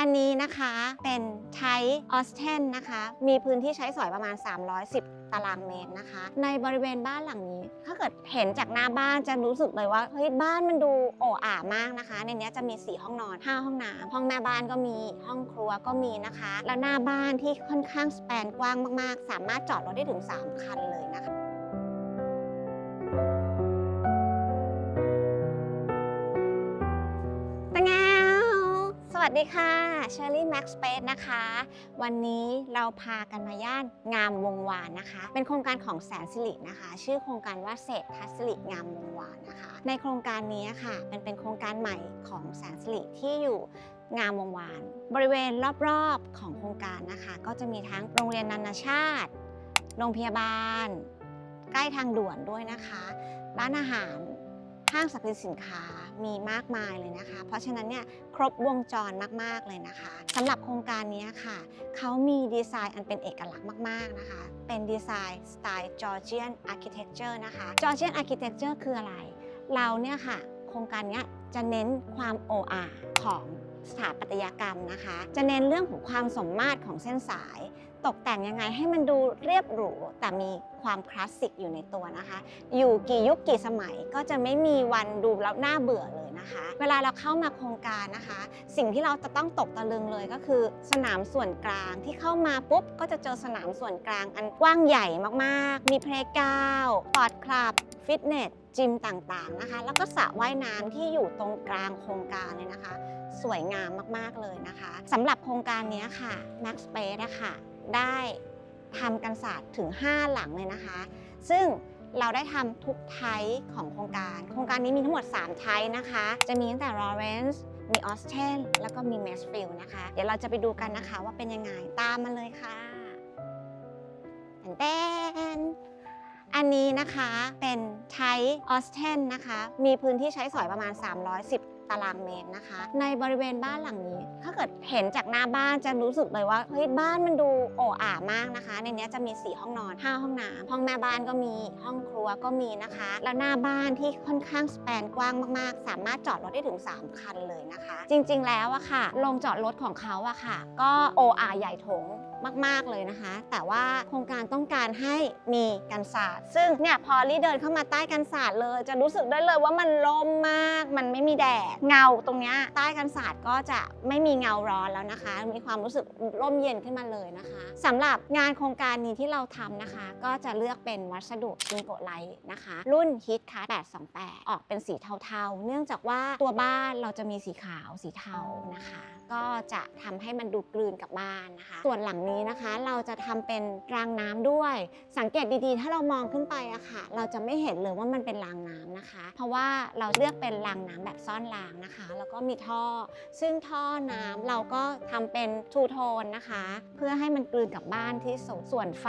อันนี้นะคะเป็นใช้ออสเทนนะคะ มีพื้นที่ใช้สอยประมาณ 310 ตารางเมตรนะคะ ในบริเวณบ้านหลังนี้ ถ้าเกิดเห็นจากหน้าบ้านจะรู้สึกเลยว่าเฮ้ยบ้านมันดูโอ่อ่ามากนะคะ ในนี้จะมี 4 ห้องนอน 5 ห้องน้ำห้องแม่บ้านก็มีห้องครัวก็มีนะคะ แล้วหน้าบ้านที่ค่อนข้างสเปนกว้างมากๆ สามารถจอดรถได้ถึง 3 คันเลยนะคะ สวัสดีค่ะเชอรี่แม็กซ์เปซนะคะ วันนี้เราพากันมาย่านงามวงวานนะคะ เป็นโครงการของแสนสิรินะคะ ชื่อโครงการว่าเศรษฐสิริงามวงวานนะคะ ในโครงการนี้ค่ะมันเป็นโครงการใหม่ของแสนสิริที่อยู่งามวงวาน บริเวณรอบๆของโครงการนะคะ ก็จะมีทั้งโรงเรียนนานาชาติ โรงพยาบาล ใกล้ทางด่วนด้วยนะคะ ร้านอาหารห้างสรรพสินค้า มีมากมายเลยนะคะ เพราะฉะนั้นเนี่ยครบวงจรมาก ๆ เลยนะคะสำหรับโครงการนี้ค่ะ เขามีดีไซน์อันเป็นเอกลักษณ์มาก ๆ นะคะ เป็นดีไซน์สไตล์ Georgian Architecture นะคะ Georgian Architecture คืออะไร เราเนี่ยค่ะ โครงการนี้จะเน้นความโออาของสถาปัตยกรรมนะคะ จะเน้นเรื่องของความสมมาตรของเส้นสาย ตกแต่งยังไงให้มันดูเรียบหรู แต่มีความคลาสสิกอยู่ในตัวนะคะ อยู่กี่ยุคกี่สมัยก็จะไม่มีวันดูแล้วน่าเบื่อเลยนะคะ เวลาเราเข้ามาโครงการนะคะ สิ่งที่เราจะต้องตกตะลึงเลยก็คือ สนามส่วนกลางที่เข้ามาปุ๊บก็จะเจอสนามส่วนกลางอันกว้างใหญ่มากๆ มีเพลย์กราวด์ปอดคลับฟิตเนสจิมต่างๆนะคะ แล้วก็สระว่ายน้ำที่อยู่ตรงกลางโครงการเลยนะคะ สวยงามมากๆเลยนะคะสำหรับโครงการนี้ค่ะ Max Space นะคะ ได้ทำกันศาสตร์ถึง 5 หลังเลยนะคะ ซึ่งเราได้ทำทุกไทป์ของโครงการ โครงการนี้มีทั้งหมด 3 ไทป์นะคะ จะมีตั้งแต่ Lawrence มี Austin แล้วก็มี Mansfield นะคะ เดี๋ยวเราจะไปดูกันนะคะว่าเป็นยังไง ตามมาเลยค่ะแตนอันนี้นะคะเป็นไทป์ออสเทนนะคะ มีพื้นที่ใช้สอยประมาณ 310 ตารางเมตรนะคะ ในบริเวณบ้านหลังนี้ ถ้าเกิดเห็นจากหน้าบ้านจะรู้สึกเลยว่าเฮ้ยบ้านมันดูโอ่อ่ามากนะคะ ในนี้จะมี 4 ห้องนอน 5 ห้องน้ำห้องแม่บ้านก็มีห้องครัวก็มีนะคะ แล้วหน้าบ้านที่ค่อนข้างสเปนกว้างมากๆ สามารถจอดรถได้ถึง 3 คันเลยนะคะ จริงๆแล้วอะค่ะโรงจอดรถของเขาอะค่ะ ก็โออาใหญ่ถง มาก ๆ เลยนะคะ แต่ว่าโครงการต้องการให้มีกันศาสตร์ ซึ่งเนี่ยพอลี่เดินเข้ามาใต้กันศาสตร์เลย จะรู้สึกได้เลยว่ามันลมมาก มันไม่มีแดด เงาตรงเนี้ยใต้กันศาสตร์ก็จะไม่มีเงาร้อนแล้วนะคะ มีความรู้สึกร่มเย็นขึ้นมาเลยนะคะสำหรับงานโครงการนี้ที่เราทำนะคะ ก็จะเลือกเป็นวัสดุซิงโกไลท์นะคะ รุ่นฮิตคัท828 ออกเป็นสีเทาๆ เนื่องจากว่าตัวบ้านเราจะมีสีขาวสีเทานะคะ ก็จะทำให้มันดูกลืนกับบ้านนะคะ ส่วนหลังนี้นะคะ เราจะทำเป็นรางน้ำด้วย สังเกตดีๆ ถ้าเรามองขึ้นไปอะค่ะ เราจะไม่เห็นเลยว่ามันเป็นรางน้ำนะคะ เพราะว่าเราเลือกเป็นรางน้ำแบบซ่อนรางนะคะ แล้วก็มีท่อ ซึ่งท่อน้ำเราก็ทำเป็นทูโทนนะคะ เพื่อให้มันกลืนกับบ้านที่สุดส่วนไฟ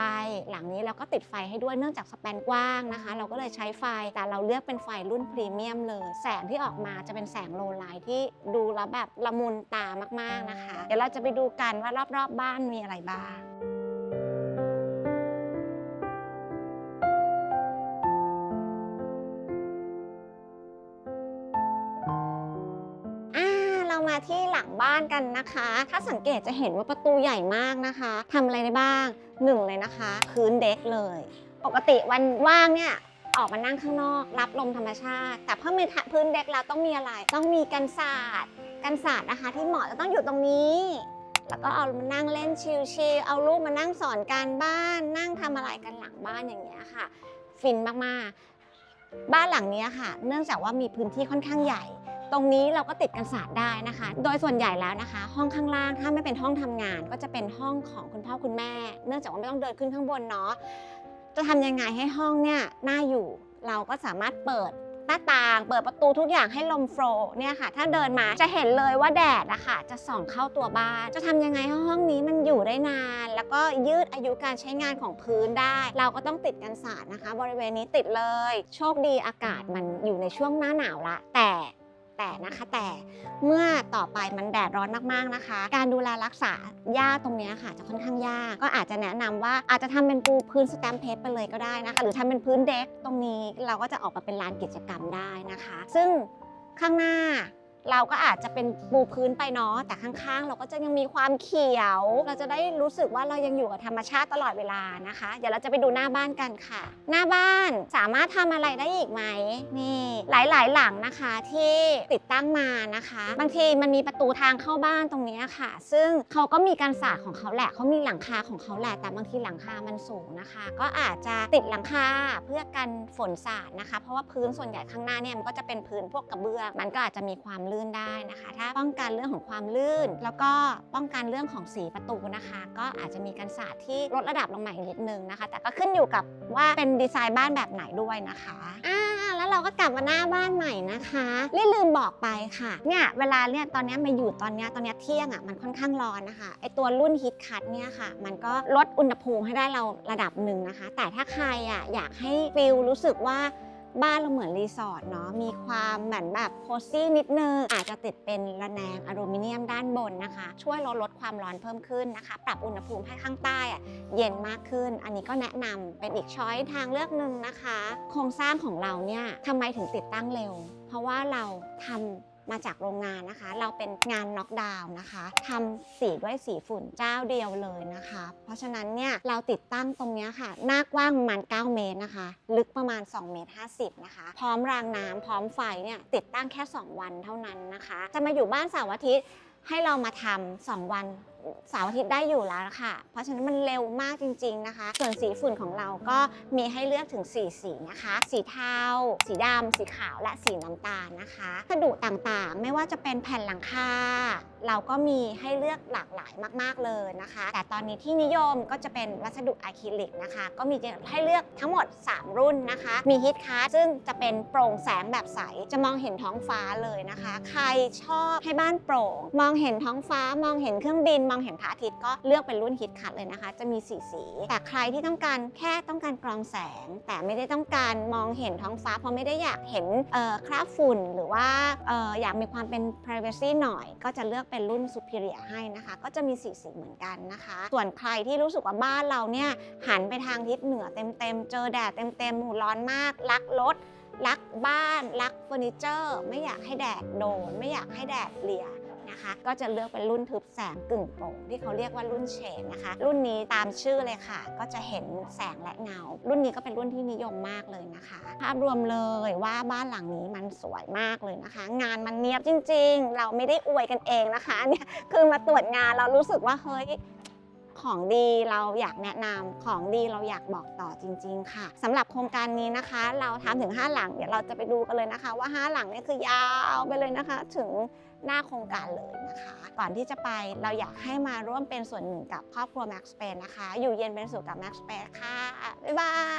หลังนี้เราก็ติดไฟให้ด้วยเนื่องจากสแปนกว้างนะคะ เราก็เลยใช้ไฟแต่เราเลือกเป็นไฟรุ่นพรีเมียมเลย แสงที่ออกมาจะเป็นแสงโลไลท์ที่ดูแล้วแบบละมุนตามากๆนะคะ เดี๋ยวเราจะไปดูกันว่ารอบๆบบ้านมีอะไรบ้างาเรามาที่หลังบ้านกันนะคะ ถ้าสังเกตจะเห็นว่าประตูใหญ่มากนะคะทำอะไรได้บ้างหนึ่งเลยนะคะ พื้นเด็กเลย ปกติวันว่างเนี่ยออกมานั่งข้างนอก รับลมธรรมชาติ แต่เพิ่มมีพื้นเด็กแล้วต้องมีอะไร ต้องมีกันศาสตร์กันศาสตร์นะคะ ที่เหมาะจะต้องอยู่ตรงนี้ แล้วก็เอามานั่งเล่นชิลๆเอาลูกมานั่งสอนการบ้าน นั่งทำอะไรกันหลังบ้านอย่างเงี้ยค่ะ ฟินมากๆ บ้านหลังนี้ค่ะ เนื่องจากว่ามีพื้นที่ค่อนข้างใหญ่ ตรงนี้เราก็ติดกันศาสตร์ได้นะคะ โดยส่วนใหญ่แล้วนะคะ ห้องข้างล่างถ้าไม่เป็นห้องทำงาน ก็จะเป็นห้องของคุณพ่อคุณแม่ เนื่องจากว่าไม่ต้องเดินขึ้นข้างบนเนาะจะทำยังไงให้ห้องเนี่ยน่าอยู่ เราก็สามารถเปิด หน้าต่าง เปิดประตูทุกอย่างให้ลมโฟลว์เนี่ยค่ะ ถ้าเดินมาจะเห็นเลยว่าแดดอะค่ะ จะส่องเข้าตัวบ้าน จะทำยังไงให้ห้องนี้มันอยู่ได้นาน แล้วก็ยืดอายุการใช้งานของพื้นได้ เราก็ต้องติดกันศาสตร์นะคะ บริเวณนี้ติดเลย โชคดีอากาศมันอยู่ในช่วงหน้าหนาวละ แต่ แต่นะคะ แต่เมื่อต่อไปมันแดดร้อนมากๆนะคะ การดูแลรักษาหญ้าตรงนี้ค่ะจะค่อนข้างยาก ก็อาจจะแนะนำว่าอาจจะทำเป็นปูพื้นสแตมเพปไปเลยก็ได้นะคะหรือทำเป็นพื้นเด็กตรงนี้เราก็จะออกมาเป็นลานกิจกรรมได้นะคะ ซึ่งข้างหน้า เราก็อาจจะเป็นปูพื้นไปเนาะแต่ข้างๆ เราก็จะยังมีความเขียว เราจะได้รู้สึกว่าเรายังอยู่กับธรรมชาติตลอดเวลานะคะ เดี๋ยวเราจะไปดูหน้าบ้านกันค่ะ หน้าบ้านสามารถทำอะไรได้อีกไหมนี่หลายๆ หลังนะคะที่ติดตั้งมานะคะ บางทีมันมีประตูทางเข้าบ้านตรงนี้ค่ะ ซึ่งเขาก็มีการสาดของเขาแหละเขามีหลังคาของเขาแหละแต่บางทีหลังคามันสูงนะคะ ก็อาจจะติดหลังคาเพื่อกันฝนสาดนะคะ เพราะว่าพื้นส่วนใหญ่ข้างหน้าเนี่ยมันก็จะเป็นพื้นพวกกระเบื้องมันก็อาจจะมีความลื่นได้นะคะ ถ้าป้องกันเรื่องของความลื่น แล้วก็ป้องกันเรื่องของสีประตูนะคะ ก็อาจจะมีการสาดที่ลดระดับลงมาอีกนิดนึงนะคะ แต่ก็ขึ้นอยู่กับว่าเป็นดีไซน์บ้านแบบไหนด้วยนะคะอ่าแล้วเราก็กลับมาหน้าบ้านใหม่นะคะลี่ลืมบอกไปค่ะเนี่ยเวลาเนี่ยตอนนี้มาอยู่ตอนนี้ตอนนี้เที่ยงอะมันค่อนข้างร้อนนะคะไอตัวรุ่นฮิตคัทเนี่ยค่ะ มันก็ลดอุณหภูมิให้ได้เราระดับหนึ่งนะคะ แต่ถ้าใครอะอยากให้ฟิลรู้สึกว่า บ้านเราเหมือนรีสอร์ทเนาะมีความเหมือนแบบโคซี่นิดนึง อาจจะติดเป็นระแนงอลูมิเนียมด้านบนนะคะ ช่วยลดลดความร้อนเพิ่มขึ้นนะคะ ปรับอุณหภูมิให้ข้างใต้อะเย็นมากขึ้น อันนี้ก็แนะนำเป็นอีกช้อยทางเลือกหนึ่งนะคะ โครงสร้างของเราเนี่ยทำไมถึงติดตั้งเร็ว เพราะว่าเราทำ มาจากโรงงานนะคะ เราเป็นงานน็อกดาวน์นะคะทำสีด้วยสีฝุ่นเจ้าเดียวเลยนะคะ เพราะฉะนั้นเนี่ยเราติดตั้งตรงนี้ค่ะ หน้ากว้างประมาณ 9 เมตรนะคะ ลึกประมาณ2เมตร50นะคะ พร้อมรางน้ำพร้อมไฟเนี่ยติดตั้งแค่ 2 วันเท่านั้นนะคะ จะมาอยู่บ้านเสาร์อาทิตย์ให้เรามาทำ2วันเสาร์อาทิตย์ได้อยู่แล้วค่ะ เพราะฉะนั้นมันเร็วมากจริง ๆนะคะ ส่วนสีฝุ่นของเราก็มีให้เลือกถึง 4 สีนะคะ สีเทา สีดำ สีขาว และสีน้ำตาลนะคะวัสดุต่างๆ ไม่ว่าจะเป็นแผ่นหลังคา เราก็มีให้เลือกหลากหลายมากๆเลยนะคะ แต่ตอนนี้ที่นิยมก็จะเป็นวัสดุอะคริลิกนะคะ ก็มีให้เลือกทั้งหมด 3 รุ่นนะคะ มีฮิตคัสซึ่งจะเป็นโปร่งแสงแบบใส จะมองเห็นท้องฟ้าเลยนะคะ ใครชอบให้บ้านโปร่ง มองเห็นท้องฟ้า มองเห็นเครื่องบินมองเห็นพระอาทิตย์ก็เลือกเป็นรุ่นฮิตคัสเลยนะคะ จะมีสีสี แต่ใครที่ต้องการแค่ต้องการกรองแสง แต่ไม่ได้ต้องการมองเห็นท้องฟ้า เพราะไม่ได้อยากเห็นคราบฝุ่นหรือว่าอออยากมีความเป็น privacy หน่อย ก็จะเลือกเป็นรุ่น superior ให้นะคะ ก็จะมีสีสีเหมือนกันนะคะ ส่วนใครที่รู้สึกว่าบ้านเราเนี่ยหันไปทางทิศเหนือเต็มๆ เจอแดดเต็มๆหมู่ร้อนมาก รักรถรักบ้าน รักเฟอร์นิเจอร์ ไม่อยากให้แดดโดน ไม่อยากให้แดดเลีย นะคะ ก็จะเลือกเป็นรุ่นทึบแสงกึ่งโปร่งที่เขาเรียกว่ารุ่นเชดนะคะ รุ่นนี้ตามชื่อเลยค่ะ ก็จะเห็นแสงและเงา รุ่นนี้ก็เป็นรุ่นที่นิยมมากเลยนะคะ ภาพรวมเลยว่าบ้านหลังนี้มันสวยมากเลยนะคะ งานมันเนียบจริง ๆ เราไม่ได้อวยกันเองนะคะเนี่ยคือมาตรวจงานเรารู้สึกว่าเฮ้ย ของดีเราอยากแนะนำของดีเราอยากบอกต่อจริง ๆ ค่ะสำหรับโครงการนี้นะคะ เราทำถึง 5 หลังเดี๋ยวเราจะไปดูกันเลยนะคะ ว่า 5 หลังนี่คือยาวไปเลยนะคะ ถึงหน้าโครงการเลยนะคะ ก่อนที่จะไปเราอยากให้มาร่วมเป็นส่วนหนึ่งกับครอบครัว Max Space นะคะ อยู่เย็นเป็นสุขกับ Max Space ค่ะ บ๊ายบาย